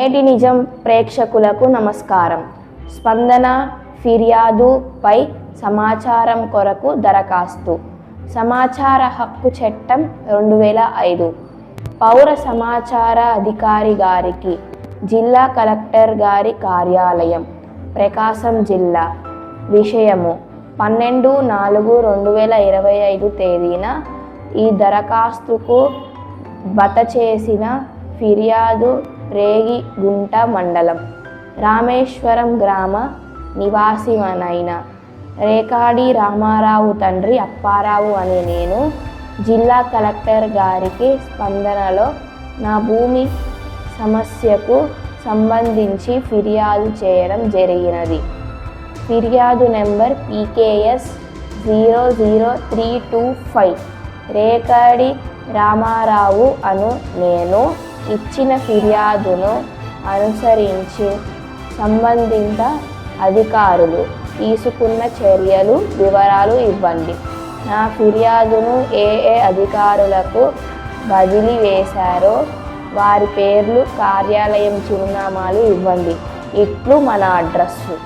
నేటి నిజం ప్రేక్షకులకు నమస్కారం. స్పందన ఫిర్యాదుపై సమాచారం కొరకు దరఖాస్తు. సమాచార హక్కు చట్టం రెండు వేల ఐదు. పౌర సమాచార అధికారి గారికి జిల్లా కలెక్టర్ గారి కార్యాలయం ప్రకాశం జిల్లా. విషయము పన్నెండు నాలుగు రెండు వేల ఇరవై ఐదు తేదీన ఈ దరఖాస్తుకు బత చేసిన ఫిర్యాదు రేగిగుంట మండలం. రామేశ్వరం గ్రామ నివాసివనైన రేకాడి రామారావు తండ్రి అప్పారావు అనే నేను జిల్లా కలెక్టర్ గారికి స్పందనలో నా భూమి సమస్యకు సంబంధించి ఫిర్యాదు చేయడం జరిగినది. ఫిర్యాదు number PKS zero zero three two five Rekadi Ramarao అను నేను ఇచ్చిన ఫిర్యాదును అనుసరించి సంబంధిత అధికారులు తీసుకున్న చర్యలు వివరాలు ఇవ్వండి. నా ఫిర్యాదును ఏ ఏ అధికారులకు బదిలీ వేశారో వారి పేర్లు కార్యాలయం చిరునామాలు ఇవ్వండి. ఇట్లు మన అడ్రస్సు.